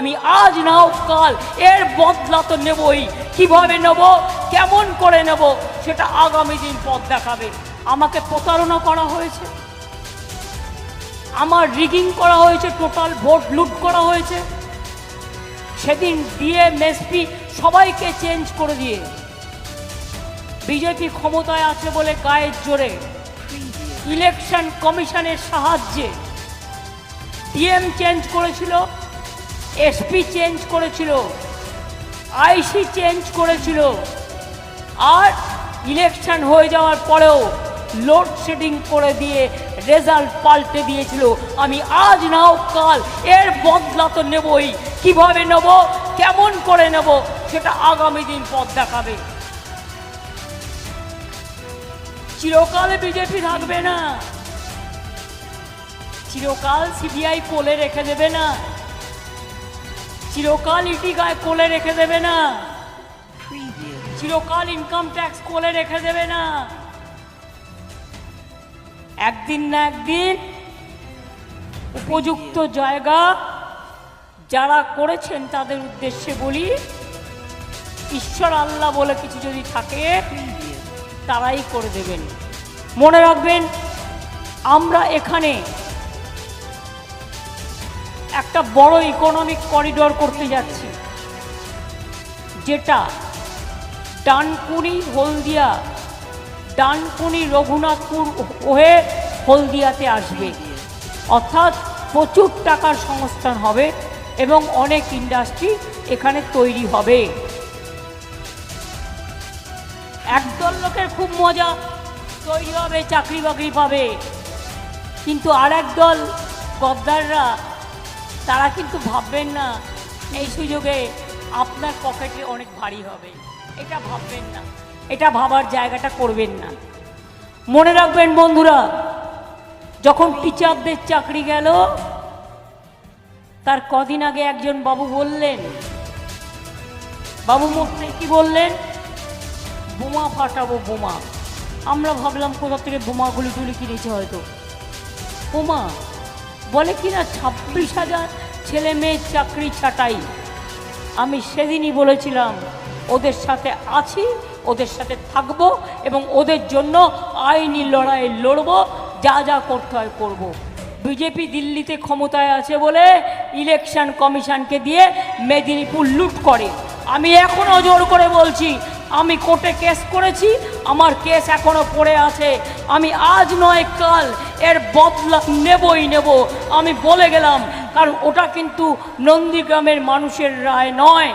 আমি আজ না হোক কাল এর বদলা তো নেবই। কীভাবে নেব? কেমন করে নেব? সেটা আগামী দিন পথ দেখাবে। আমাকে প্রতারণা করা হয়েছে। আমার রিগিং করা হয়েছে টোটাল ভোট লুট করা হয়েছে। সেদিন ডিএম এসপি সবাইকে চেঞ্জ করে দিয়ে বিজেপি ক্ষমতায় আছে বলে গায়ের জোরে ইলেকশন কমিশনের সাহায্যে ডিএম চেঞ্জ করেছিল। এসপি চেঞ্জ করেছিল আইসি চেঞ্জ করেছিল, আর ইলেকশন হয়ে যাওয়ার পরেও লোডশেডিং করে দিয়ে রেজাল্ট পাল্টে দিয়েছিল। আমি আজ নাও কাল এর বদলা তো নেবই। কীভাবে নেব, কেমন করে নেব, সেটা আগামী দিন পথ দেখাবে। চিরকাল বিজেপি থাকবে না। চিরকাল সিবিআই কোলে রেখে দেবে না। চিরকাল ইটি গায়ে কোলে রেখে দেবে না। চিরকাল ইনকাম ট্যাক্স কোলে রেখে দেবে না। একদিন না একদিন উপযুক্ত জায়গা যারা করেছেন তাদের উদ্দেশ্যে বলি, ঈশ্বর আল্লাহ বলে কিছু যদি থাকে, তারাই করে দেবেন। মনে রাখবেন, আমরা এখানে একটা বড় ইকোনমিক করিডোর করতে যাচ্ছি, যেটা ডানকুনি, হলদিয়া, ডানকুনি, রঘুনাথপুর হয়ে হলদিয়াতে আসবে। অর্থাৎ প্রচুর টাকার সংস্থান হবে এবং অনেক ইন্ডাস্ট্রি এখানে তৈরি হবে। একদল লোকের খুব মজা, তৈরি হবে চাকরি বাকরি পাবে। কিন্তু আর দল গদ্দাররা তারা কিন্তু ভাববেন না, এই সুযোগে আপনার পকেটে অনেক ভারী হবে। এটা ভাববেন না। এটা ভাবার জায়গাটা করবেন না। মনে রাখবেন বন্ধুরা, যখন টিচারদের চাকরি গেল, তার কদিন আগে একজন বাবু বললেন, বাবু মুখে কি বললেন? বোমা ফাটাবো, বোমা। আমরা ভাবলাম, কোথা থেকে বোমাগুলি টুলি কিনেছে হয়তো? বোমা? বলে কি না, ছাব্বিশ হাজার ছেলে মেয়ের চাকরি ছাটাই আমি সেদিনই বলেছিলাম, ওদের সাথে আছি, ওদের সাথে থাকব এবং ওদের জন্য আইনি লড়াই লড়বো, যা যা করতে হয় করব। বিজেপি দিল্লিতে ক্ষমতায় আছে বলে ইলেকশন কমিশনকে দিয়ে মেদিনীপুর লুট করে আমি এখনও জোর করে বলছি আমি কোর্টে কেস করেছি, আমার কেস এখনও পড়ে আছে। আমি আজ নয়, কাল এর বদলা নেবই নেব। আমি বলে গেলাম, কারণ ওটা কিন্তু নন্দীগ্রামের মানুষের রায় নয়।